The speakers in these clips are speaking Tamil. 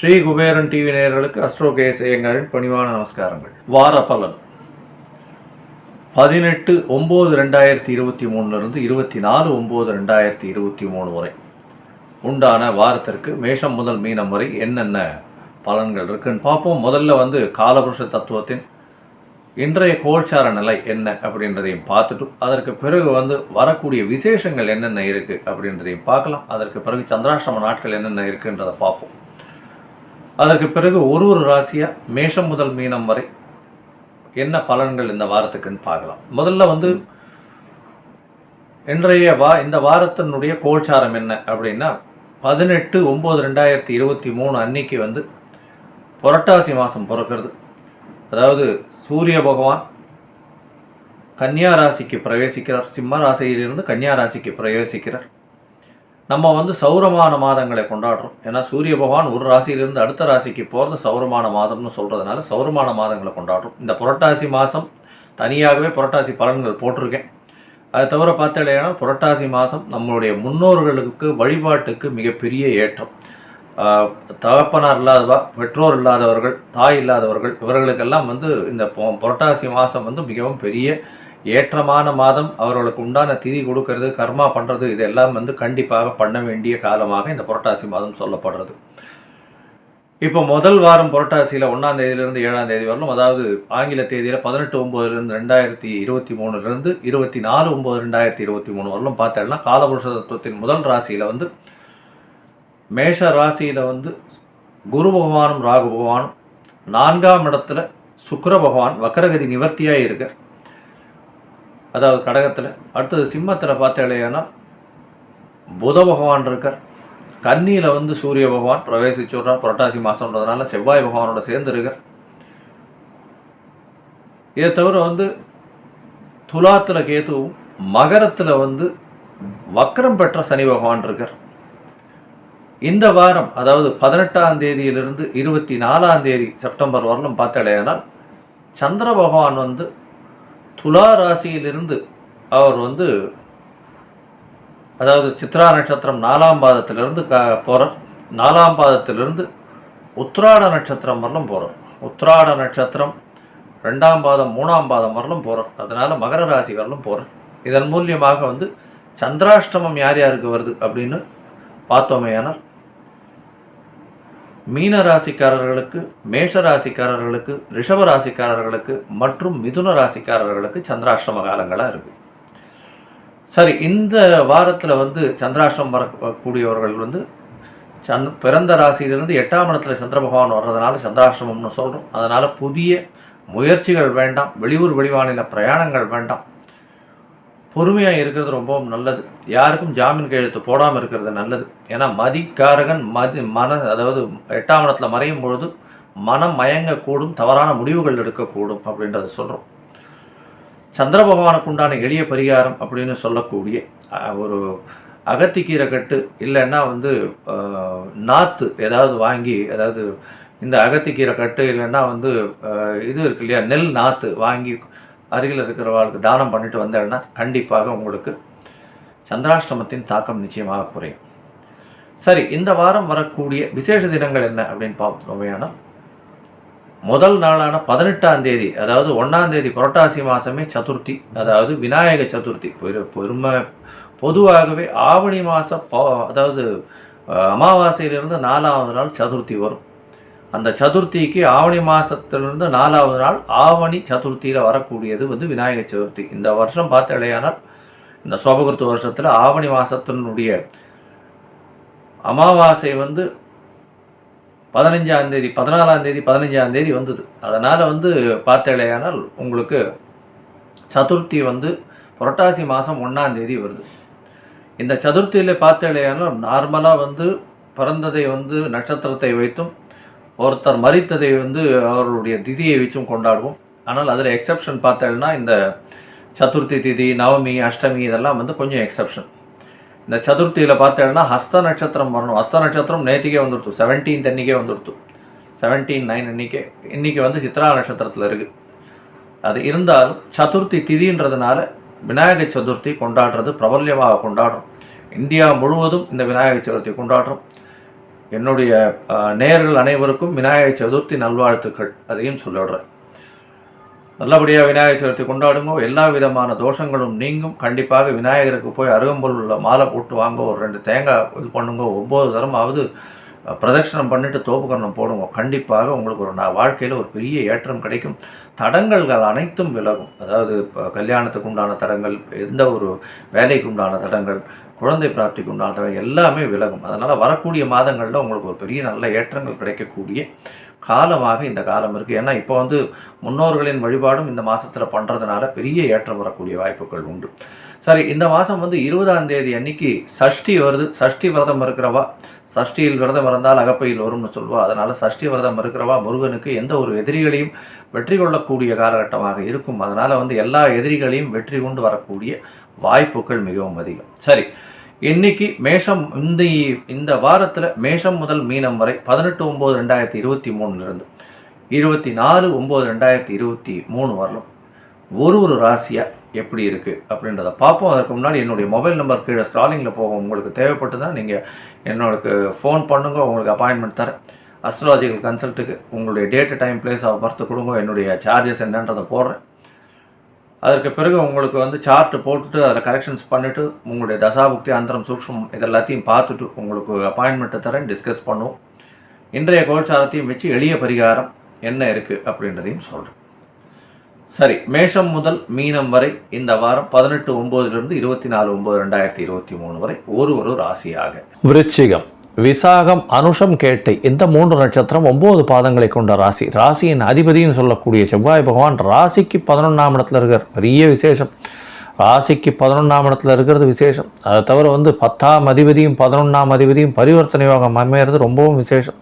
ஸ்ரீ குபேரன் டிவி நேயர்களுக்கு அஸ்ட்ரோ கேஸ் ஐயங்காரின் பணிவான நமஸ்காரங்கள். வார பலன். பதினெட்டு ஒம்பது ரெண்டாயிரத்தி இருபத்தி மூணுலேருந்து இருபத்தி நாலு ஒம்பது ரெண்டாயிரத்தி இருபத்தி மூணு வரை. உண்டான வாரத்திற்கு மேஷம் முதல் மீனம் வரை என்னென்ன பலன்கள் இருக்குன்னு பார்ப்போம். முதல்ல வந்து காலபுருஷ தத்துவத்தின் இன்றைய கோல்சார நிலை என்ன அப்படின்றதையும் பார்த்துட்டு அதற்கு பிறகு வந்து வரக்கூடிய விசேஷங்கள் என்னென்ன இருக்குது அப்படின்றதையும் பார்க்கலாம். அதற்கு பிறகு சந்திராஷ்டம நாட்கள் என்னென்ன இருக்குன்றதை பார்ப்போம். அதற்கு பிறகு ஒரு ஒரு ராசியாக மேஷம் முதல் மீனம் வரை என்ன பலன்கள் இந்த வாரத்துக்குன்னு பார்க்கலாம். முதல்ல வந்து இன்றைய வா இந்த வாரத்தினுடைய கோல்சாரம் என்ன அப்படின்னா பதினெட்டு ஒம்பது ரெண்டாயிரத்தி இருபத்தி மூணு அன்னைக்கு வந்து புரட்டாசி மாதம் பிறக்கிறது. அதாவது சூரிய பகவான் கன்னியா ராசிக்கு பிரவேசிக்கிறார். சிம்ம ராசியிலிருந்து கன்னியா ராசிக்கு பிரவேசிக்கிறார். நம்ம வந்து சௌரமான மாதங்களை கொண்டாடுறோம். ஏன்னா சூரிய பகவான் ஒரு ராசியிலிருந்து அடுத்த ராசிக்கு போகிறது சௌரமான மாதம்னு சொல்கிறதுனால சௌரமான மாதங்களை கொண்டாடுறோம். இந்த புரட்டாசி மாதம் தனியாகவே புரட்டாசி பலன்கள் போட்டிருக்கேன். அதை தவிர பார்த்தீங்கன்னா புரட்டாசி மாதம் நம்மளுடைய முன்னோர்களுக்கு வழிபாட்டுக்கு மிகப்பெரிய ஏற்றம். தகப்பனார் இல்லாதவா பெற்றோர் இல்லாதவர்கள் தாய் இல்லாதவர்கள் இவர்களுக்கெல்லாம் வந்து இந்த புரட்டாசி மாதம் வந்து மிகவும் பெரிய ஏற்றமான மாதம். அவர்களுக்கு உண்டான திதி கொடுக்கறது கர்மா பண்ணுறது இதெல்லாம் வந்து கண்டிப்பாக பண்ண வேண்டிய காலமாக இந்த புரட்டாசி மாதம் சொல்லப்படுறது. இப்போ முதல் வாரம் புரட்டாசியில் ஒன்றாம் தேதியிலிருந்து ஏழாம் தேதி வரலும் அதாவது ஆங்கில தேதியில் பதினெட்டு ஒம்போதுலேருந்து ரெண்டாயிரத்தி இருபத்தி மூணுலேருந்து இருபத்தி நாலு ஒம்பது ரெண்டாயிரத்தி இருபத்தி மூணு வரலும் பார்த்தோம்னா காலபுருஷ தத்துவத்தின் முதல் ராசியில் வந்து மேஷ ராசியில் வந்து குரு பகவானும் ராகு பகவானும் நான்காம் இடத்துல சுக்கர பகவான் வக்கரகதி நிவர்த்தியாக இருக்க. அதாவது கடகத்தில். அடுத்தது சிம்மத்தில் பார்த்தேன்னா புத பகவான் இருக்கார். கன்னியில் வந்து சூரிய பகவான் பிரவேசிச்சுடுறார் புரட்டாசி மாதம்ன்றதுனால செவ்வாய் பகவானோட சேர்ந்து இருக்கார். இதை தவிர வந்து துலாத்தில் கேதுவும் மகரத்தில் வந்து வக்கரம் பெற்ற சனி பகவான் இருக்கார். இந்த வாரம் அதாவது பதினெட்டாம் தேதியிலிருந்து இருபத்தி நாலாம் தேதி செப்டம்பர் வரலும் பார்த்தாலேனால் சந்திர பகவான் வந்து துலா ராசியிலிருந்து அவர் வந்து அதாவது சித்ரா நட்சத்திரம் நாலாம் பாதத்திலிருந்து க போகிறார் நாலாம் பாதத்திலிருந்து உத்ராட நட்சத்திரம் வரலும் போகிறார் உத்ராட நட்சத்திரம் ரெண்டாம் பாதம் மூணாம் பாதம் வரலும் போகிறார் அதனால் மகர ராசி வரலும் போகிறார் இதன் மூலியமாக வந்து சந்திராஷ்டமம் யார் யாருக்கு வருது அப்படின்னு பார்த்தோமேயானால் மீன ராசிக்காரர்களுக்கு மேஷ ராசிக்காரர்களுக்கு ரிஷப ராசிக்காரர்களுக்கு மற்றும் மிதுன ராசிக்காரர்களுக்கு சந்திராஷ்டம காலங்களாக இருக்குது சரி இந்த வாரத்தில் வந்து சந்திராஷ்டம் வரக்கூடியவர்கள் வந்து சந்த் பிறந்த ராசியிலிருந்து எட்டாம் இடத்துல சந்திர பகவான் வர்றதுனால சந்திராஷ்டிரமம்னு சொல்கிறோம் அதனால் புதிய முயற்சிகள் வேண்டாம் வெளியூர் வெளிமாநில பிரயாணங்கள் வேண்டாம். பொறுமையாக இருக்கிறது ரொம்பவும் நல்லது. யாருக்கும் ஜாமீன் கையெழுத்து போடாமல் இருக்கிறது நல்லது. ஏன்னா மதிக்காரகன் மதி மன அதாவது எட்டாம் இடத்துல மறையும் பொழுது மனம் மயங்கக்கூடும் தவறான முடிவுகள் எடுக்கக்கூடும் அப்படின்றத சொல்கிறோம் சந்திர பகவானுக்கு உண்டான எளிய பரிகாரம் அப்படின்னு சொல்லக்கூடிய ஒரு அகத்திக்கீரை கட்டு இல்லைன்னா வந்து நாற்று நாத்து ஏதாவது வாங்கி அதாவது இந்த அகத்திக்கீரை கட்டு இல்லைன்னா வந்து இது இருக்கு இல்லையா நெல் நாற்று வாங்கி அருகில் இருக்கிறவர்களுக்கு தானம் பண்ணிட்டு வந்தேன்னா கண்டிப்பாக உங்களுக்கு சந்திராஷ்டமத்தின் தாக்கம் நிச்சயமாக குறையும். சரி இந்த வாரம் வரக்கூடிய விசேஷ தினங்கள் என்ன அப்படின்னு பார்த்தோமையானால் முதல் நாளான பதினெட்டாம் தேதி அதாவது ஒன்றாம் தேதி புரட்டாசி மாதமே சதுர்த்தி அதாவது விநாயக சதுர்த்தி. பெரு பெருமை பொதுவாகவே ஆவணி மாதம் அதாவது அமாவாசையிலிருந்து நாலாவது நாள் சதுர்த்தி வரும். அந்த சதுர்த்திக்கு ஆவணி மாதத்திலிருந்து நாலாவது நாள் ஆவணி சதுர்த்தியில் வரக்கூடியது வந்து விநாயகர் சதுர்த்தி. இந்த வருஷம் பார்த்தடையானால் இந்த சோபகிருத்து வருஷத்தில் ஆவணி மாதத்தினுடைய அமாவாசை வந்து பதினஞ்சாம் தேதி பதினாலாம் தேதி பதினஞ்சாம் தேதி வந்தது. அதனால் வந்து பார்த்தேலையானால் உங்களுக்கு சதுர்த்தி வந்து புரட்டாசி மாதம் ஒன்றாம் தேதி வருது. இந்த சதுர்த்தியில் பார்த்தேலையானால் நார்மலாக வந்து பிறந்ததை வந்து நட்சத்திரத்தை வைத்தும் ஒருத்தர் மறித்ததை வந்து அவர்களுடைய திதியை வச்சும் கொண்டாடுவோம். ஆனால் அதில் எக்ஸப்ஷன் பார்த்தேன்னா இந்த சதுர்த்தி திதி நவமி அஷ்டமி இதெல்லாம் வந்து கொஞ்சம் எக்ஸப்ஷன் இந்த சதுர்த்தியில் பார்த்தேன்னா ஹஸ்த நட்சத்திரம் வரணும். ஹஸ்த நட்சத்திரம் நேற்றுக்கே வந்துடுத்து. செவன்டீன்த் அன்றைக்கே வந்துடுத்து. செவன்டீன் நைன் அன்றைக்கே இன்றைக்கி வந்து சித்ரா நட்சத்திரத்தில் இருக்குது அது இருந்தாலும் சதுர்த்தி திதின்றதுனால விநாயகர் சதுர்த்தி கொண்டாடுறது பிரபல்யமாக கொண்டாடுறோம். இந்தியா முழுவதும் இந்த விநாயகர் சதுர்த்தி கொண்டாடுறோம். என்னுடைய நேயர்கள் அனைவருக்கும் விநாயகர் சதுர்த்தி நல்வாழ்த்துக்கள். அதையும் சொல்லிடுறேன் நல்லபடியாக விநாயகர் சதுர்த்தி கொண்டாடுங்க. எல்லா விதமான தோஷங்களும் நீங்கும். கண்டிப்பாக விநாயகருக்கு போய் அருகம்புல் உள்ள மாலை போட்டு வாங்க. ஒரு ரெண்டு தேங்காய் இது பண்ணுங்க. ஒம்பது தரமாவது பிரதட்சணம் பண்ணிட்டு தோப்புக்கரணம் போடுங்க. கண்டிப்பாக உங்களுக்கு ஒரு நான் வாழ்க்கையில் ஒரு பெரிய ஏற்றம் கிடைக்கும். தடங்கல்கள் அனைத்தும் விலகும். அதாவது இப்போ கல்யாணத்துக்கு உண்டான தடங்கள் எந்த ஒரு வேலைக்கு உண்டான தடங்கள் குழந்தை பிராப்திக்கு உண்டான தடங்கள் எல்லாமே விலகும். அதனால் வரக்கூடிய மாதங்களில் உங்களுக்கு ஒரு பெரிய நல்ல ஏற்றங்கள் கிடைக்கக்கூடிய காலமாக இந்த காலம் இருக்குது ஏன்னா இப்போ வந்து முன்னோர்களின் வழிபாடும் இந்த மாதத்தில் பண்ணுறதுனால பெரிய ஏற்றம் வரக்கூடிய வாய்ப்புகள் உண்டு. சரி இந்த மாதம் வந்து இருபதாம் தேதி அன்னைக்கு சஷ்டி வருது. சஷ்டி விரதம் இருக்கிறவா? சஷ்டியில் விரதம் இருந்தால் அகப்பையில் வரும்னு சொல்வா. அதனால் சஷ்டி விரதம் இருக்கிறவா முருகனுக்கு எந்த ஒரு எதிரிகளையும் வெற்றி கொள்ளக்கூடிய காலகட்டமாக இருக்கும். அதனால் வந்து எல்லா எதிரிகளையும் வெற்றி கொண்டு வரக்கூடிய வாய்ப்புகள் மிகவும் அதிகம். சரி இன்னைக்கு மேஷம் இந்த இந்த வாரத்தில் மேஷம் முதல் மீனம் வரை பதினெட்டு ஒம்பது ரெண்டாயிரத்தி இருபத்தி மூணுலேருந்து இருபத்தி நாலு ஒம்பது ரெண்டாயிரத்தி இருபத்தி மூணு வரலும் ஒரு ஒரு ராசியாக எப்படி இருக்குது அப்படின்றத பார்ப்போம். அதற்கு முன்னாடி என்னுடைய மொபைல் நம்பர் கீழே ஸ்டாலிங்கில் போகும். உங்களுக்கு தேவைப்பட்டு தான் நீங்கள் என்னோடக்கு ஃபோன் பண்ணுங்க உங்களுக்கு அப்பாயின்மெண்ட் தரேன். அஸ்ட்ராலஜிக்கல் கன்சல்ட்டுக்கு உங்களுடைய date time place of birth கொடுங்க. என்னுடைய சார்ஜஸ் என்னன்றதை போடுறேன். அதற்கு பிறகு உங்களுக்கு வந்து சார்ட்டு போட்டுட்டு அதில் கரெக்ஷன்ஸ் பண்ணிவிட்டு உங்களுடைய தசாபுக்தி அந்தரம் சூக்ஷ்மம் இது எல்லாத்தையும் பார்த்துட்டு உங்களுக்கு அப்பாயின்மெண்ட்டை தரேன் டிஸ்கஸ் பண்ணுவோம். இன்றைய கோச்சாரத்தையும் வச்சு எளிய பரிகாரம் என்ன இருக்குது அப்படின்றதையும் சொல்கிறேன் சரி மேஷம் முதல் மீனம் வரை இந்த வாரம் பதினெட்டு ஒன்பதுலேருந்து இருபத்தி நாலு ஒன்பது ரெண்டாயிரத்தி இருபத்தி மூணு வரை ஒரு ஒரு ராசியாக. விருச்சிகம். விசாகம் அனுஷம் கேட்டை இந்த மூன்று நட்சத்திரம் ஒன்பது பாதங்களை கொண்ட ராசி. ராசியின் அதிபதின்னு சொல்லக்கூடிய செவ்வாய் பகவான் ராசிக்கு பதினொன்றாம் இடத்துல இருக்கிற பெரிய விசேஷம். ராசிக்கு பதினொன்றாம் இடத்துல இருக்கிறது விசேஷம். அதை தவிர வந்து பத்தாம் அதிபதியும் பதினொன்றாம் அதிபதியும் பரிவர்த்தனை யோகம் அமையிறது ரொம்பவும் விசேஷம்.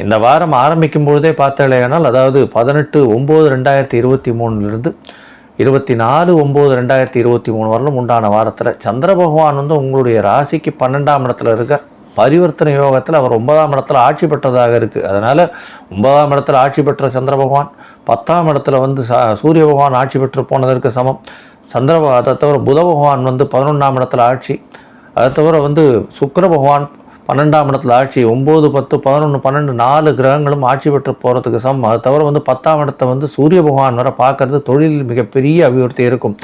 இந்த வாரம் ஆரம்பிக்கும் பொழுதே பார்த்தாலேயானால் அதாவது பதினெட்டு ஒம்பது ரெண்டாயிரத்தி இருபத்தி மூணுலேருந்து இருபத்தி நாலு ஒம்பது ரெண்டாயிரத்தி இருபத்தி மூணு வரலும் உண்டான வாரத்தில் சந்திர பகவான் வந்து உங்களுடைய ராசிக்கு பன்னெண்டாம் இடத்துல இருக்க பரிவர்த்தனை யோகத்தில் அவர் ஒன்பதாம் இடத்துல ஆட்சி பெற்றதாக இருக்குது அதனால் ஒன்பதாம் இடத்துல ஆட்சி பெற்ற சந்திர பகவான் பத்தாம் இடத்துல வந்து ச சூரிய பகவான் ஆட்சி பெற்று போனதற்கு சமம். சந்திர அதை தவிர புத பகவான் வந்து பதினொன்றாம் இடத்துல ஆட்சி அதை தவிர வந்து சுக்கர பகவான் பன்னெண்டாம் இடத்துல ஆட்சி ஒம்பது பத்து பதினொன்று பன்னெண்டு நாலு கிரகங்களும் ஆட்சி பெற்று போகிறதுக்கு சமம். அது தவிர வந்து பத்தாம் இடத்தை வந்து சூரிய பகவான் வர பார்க்கறது தொழிலில் மிகப்பெரிய அபிவிருத்தி இருக்கும்.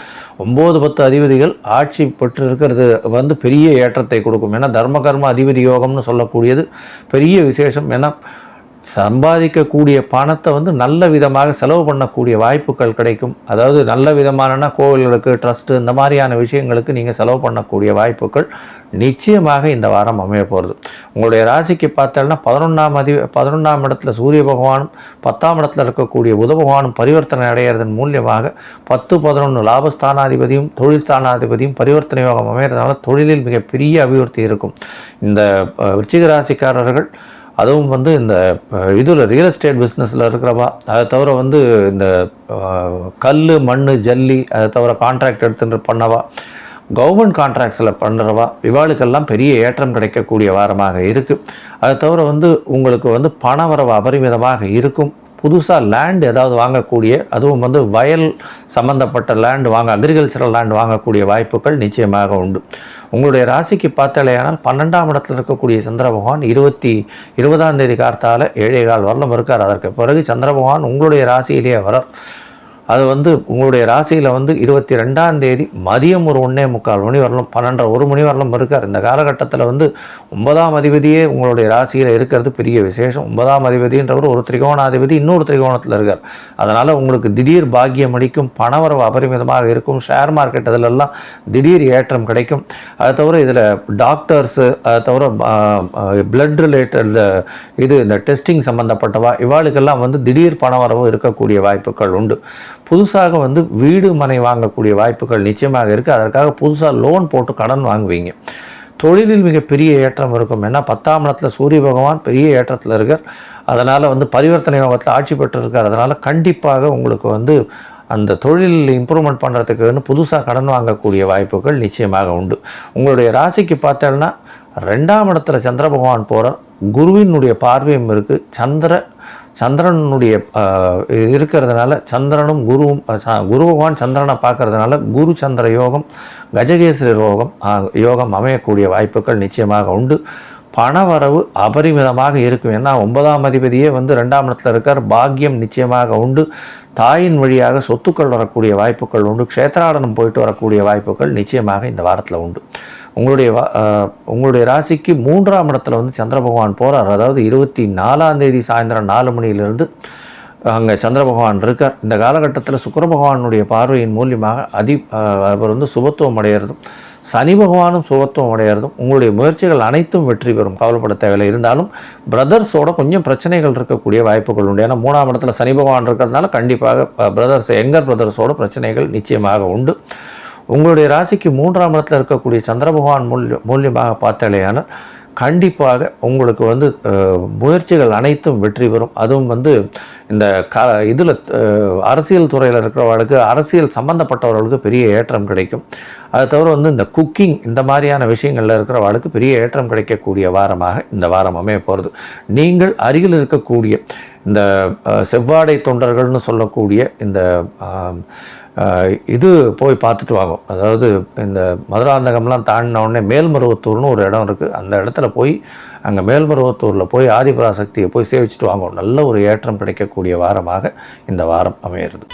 ஒம்பது பத்து அதிபதிகள் ஆட்சி பெற்று இருக்கிறது வந்து பெரிய ஏற்றத்தை கொடுக்கும். ஏன்னா தர்ம கர்ம அதிபதி யோகம்னு சொல்லக்கூடியது பெரிய விசேஷம். ஏன்னா சம்பாதிக்கக்கூடிய பணத்தை வந்து நல்ல விதமாக செலவு பண்ணக்கூடிய வாய்ப்புகள் கிடைக்கும். அதாவது நல்ல விதமானனா கோவில்களுக்கு ட்ரஸ்ட்டு இந்த மாதிரியான விஷயங்களுக்கு நீங்கள் செலவு பண்ணக்கூடிய வாய்ப்புகள் நிச்சயமாக இந்த வாரம் அமைய போகிறது உங்களுடைய ராசிக்கு பார்த்தோம்னா பதினொன்றாம் அதி பதினொன்றாம் இடத்துல சூரிய பகவானும் பத்தாம் இடத்துல இருக்கக்கூடிய புத பகவானும் பரிவர்த்தனை அடைகிறதன் மூலியமாக பத்து பதினொன்று லாபஸ்தானாதிபதியும் தொழில் ஸ்தானாதிபதியும் பரிவர்த்தனை யோகம் அமைகிறதுனால தொழிலில் மிகப்பெரிய அபிவிருத்தி இருக்கும். இந்த விருச்சிக ராசிக்காரர்கள் அதுவும் வந்து இந்த இதில் ரியல் எஸ்டேட் பிஸ்னஸில் இருக்கிறவா அதை தவிர வந்து இந்த கல் மண் ஜல்லி அதை தவிர கான்ட்ராக்ட் எடுத்துட்டு பண்ணவா கவர்மெண்ட் கான்ட்ராக்ட்ஸில் பண்ணுறவா இவாளுக்கெல்லாம் பெரிய ஏற்றம் கிடைக்கக்கூடிய வாரமாக இருக்குது அதை தவிர வந்து உங்களுக்கு வந்து பணவரவு அபரிமிதமாக இருக்கும். புதுசாக லேண்ட் ஏதாவது வாங்கக்கூடிய அதுவும் வந்து வயல் சம்மந்தப்பட்ட லேண்ட் வாங்க அக்ரிகல்ச்சரல் லேண்ட் வாங்கக்கூடிய வாய்ப்புகள் நிச்சயமாக உண்டு. உங்களுடைய ராசிக்கு பார்த்தாலேயானால் பன்னெண்டாம் இடத்துல இருக்கக்கூடிய சந்திர பகவான் இருபத்தி இருபதாம் தேதி கார்த்தால ஏழே கால் வரலும் இருக்கார். அதற்கு பிறகு சந்திர பகவான் உங்களுடைய ராசியிலேயே வர அது வந்து உங்களுடைய ராசியில் வந்து இருபத்தி ரெண்டாம் தேதி மதியம் ஒரு ஒன்றே முக்கால் மணி வரலும் பன்னெண்டரை ஒரு மணி வரலாம் இருக்கார். இந்த காலகட்டத்தில் வந்து ஒன்பதாம் அதிபதியே உங்களுடைய ராசியில் இருக்கிறது பெரிய விசேஷம். ஒன்பதாம் அதிபதின்றவர் ஒரு திரிகோணாதிபதி இன்னொரு திரிகோணத்தில் இருக்கார். அதனால் உங்களுக்கு திடீர் பாக்கியம் அடிக்கும் பணவரவு அபரிமிதமாக இருக்கும் ஷேர் மார்க்கெட் இதிலெல்லாம் திடீர் ஏற்றம் கிடைக்கும். அதை தவிர இதில் டாக்டர்ஸு அதை தவிர பிளட் ரிலேட்டட் இது இந்த டெஸ்டிங் சம்மந்தப்பட்டவா இவாளுக்கெல்லாம் வந்து திடீர் பணவரவு இருக்கக்கூடிய வாய்ப்புகள் உண்டு. புதுசாக வந்து வீடு மனை வாங்கக்கூடிய வாய்ப்புகள் நிச்சயமாக இருக்குது அதற்காக புதுசாக லோன் போட்டு கடன் வாங்குவீங்க. தொழிலில் மிகப்பெரிய ஏற்றம் இருக்கும். ஏன்னா பத்தாம் இடத்துல சூரிய பகவான் பெரிய ஏற்றத்தில் இருக்கார். அதனால் வந்து பரிவர்த்தனை யோகத்தில் ஆட்சி பெற்று இருக்கார் அதனால் கண்டிப்பாக உங்களுக்கு வந்து அந்த தொழில் இம்ப்ரூவ்மெண்ட் பண்ணுறதுக்கு வந்து புதுசாக கடன் வாங்கக்கூடிய வாய்ப்புகள் நிச்சயமாக உண்டு. உங்களுடைய ராசிக்கு பார்த்தோம்னா ரெண்டாம் இடத்துல சந்திர பகவான் போகிறார் குருவினுடைய பார்வையும் இருக்குது சந்திர சந்திரனுடைய இருக்கிறதுனால சந்திரனும் குருவும் குரு பகவான் சந்திரனை பார்க்கறதுனால குரு சந்திர யோகம் கஜகேசரி யோகம் யோகம் அமையக்கூடிய வாய்ப்புகள் நிச்சயமாக உண்டு. பணவரவு அபரிமிதமாக இருக்கும். ஏன்னா ஒன்பதாம் அதிபதியே வந்து ரெண்டாம் இடத்துல இருக்கார். பாக்கியம் நிச்சயமாக உண்டு. தாயின் வழியாக சொத்துக்கள் வரக்கூடிய வாய்ப்புகள் உண்டு. க்ஷேத்ராடனம் போயிட்டு வரக்கூடிய வாய்ப்புகள் நிச்சயமாக இந்த வாரத்தில் உண்டு. உங்களுடைய உங்களுடைய ராசிக்கு மூன்றாம் இடத்துல வந்து சந்திர பகவான் போகிறார் அதாவது இருபத்தி நாலாம் தேதி சாயந்தரம் நாலு மணியிலிருந்து அங்கே சந்திர பகவான் இருக்கார். இந்த காலகட்டத்தில் சுக்கர பகவானுடைய பார்வையின் மூலியமாக அதி அவர் வந்து சுபத்துவம் அடையிறதும் சனி பகவானும் சுபத்துவம் அடையிறதும் உங்களுடைய முயற்சிகள் அனைத்தும் வெற்றி பெறும். கவலைப்பட தேவையில்லை. இருந்தாலும் பிரதர்ஸோட கொஞ்சம் பிரச்சனைகள் இருக்கக்கூடிய வாய்ப்புகள் உண்டு. ஏன்னா மூணாம் இடத்துல சனி பகவான் இருக்கிறதுனால கண்டிப்பாக பிரதர்ஸ் எங்கர் பிரதர்ஸோட பிரச்சனைகள் நிச்சயமாக உண்டு. உங்களுடைய ராசிக்கு மூன்றாம் இடத்துல இருக்கக்கூடிய சந்திர பகவான் மூல்ய மூலியமாக பார்த்தாலேயான கண்டிப்பாக உங்களுக்கு வந்து முயற்சிகள் அனைத்தும் வெற்றி பெறும். அதுவும் வந்து இந்த க இதில் அரசியல் துறையில் இருக்கிறவர்களுக்கு அரசியல் சம்மந்தப்பட்டவர்களுக்கு பெரிய ஏற்றம் கிடைக்கும். அது தவிர வந்து இந்த குக்கிங் இந்த மாதிரியான விஷயங்களில் இருக்கிறவர்களுக்கு பெரிய ஏற்றம் கிடைக்கக்கூடிய வாரமாக இந்த வாரம் அமைய போகிறது நீங்கள் அருகில் இருக்கக்கூடிய இந்த செவ்வாடை தொண்டர்கள்னு சொல்லக்கூடிய இந்த இது போய் பார்த்துட்டு வாங்கும் அதாவது இந்த மதுராந்தகம்லாம் தாண்டின உடனே மேல்மருவத்தூர்னு ஒரு இடம் இருக்குது அந்த இடத்துல போய் அங்கே மேல்மருவத்தூரில் போய் ஆதிபராசக்தியை போய் சேவிச்சுட்டு வாங்கும் நல்ல ஒரு ஏற்றம் கிடைக்கக்கூடிய வாரமாக இந்த வாரம் அமையிறது.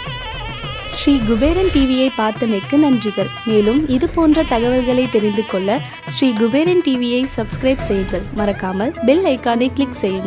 ஸ்ரீ குபேரன் டிவியை பார்த்தமைக்கு நன்றிகள். மேலும் இது போன்ற தகவல்களை தெரிந்து கொள்ள ஸ்ரீ குபேரன் டிவியை சப்ஸ்கிரைப் செய்யுங்கள். மறக்காமல் பெல் ஐக்கானை கிளிக் செய்யுங்கள்.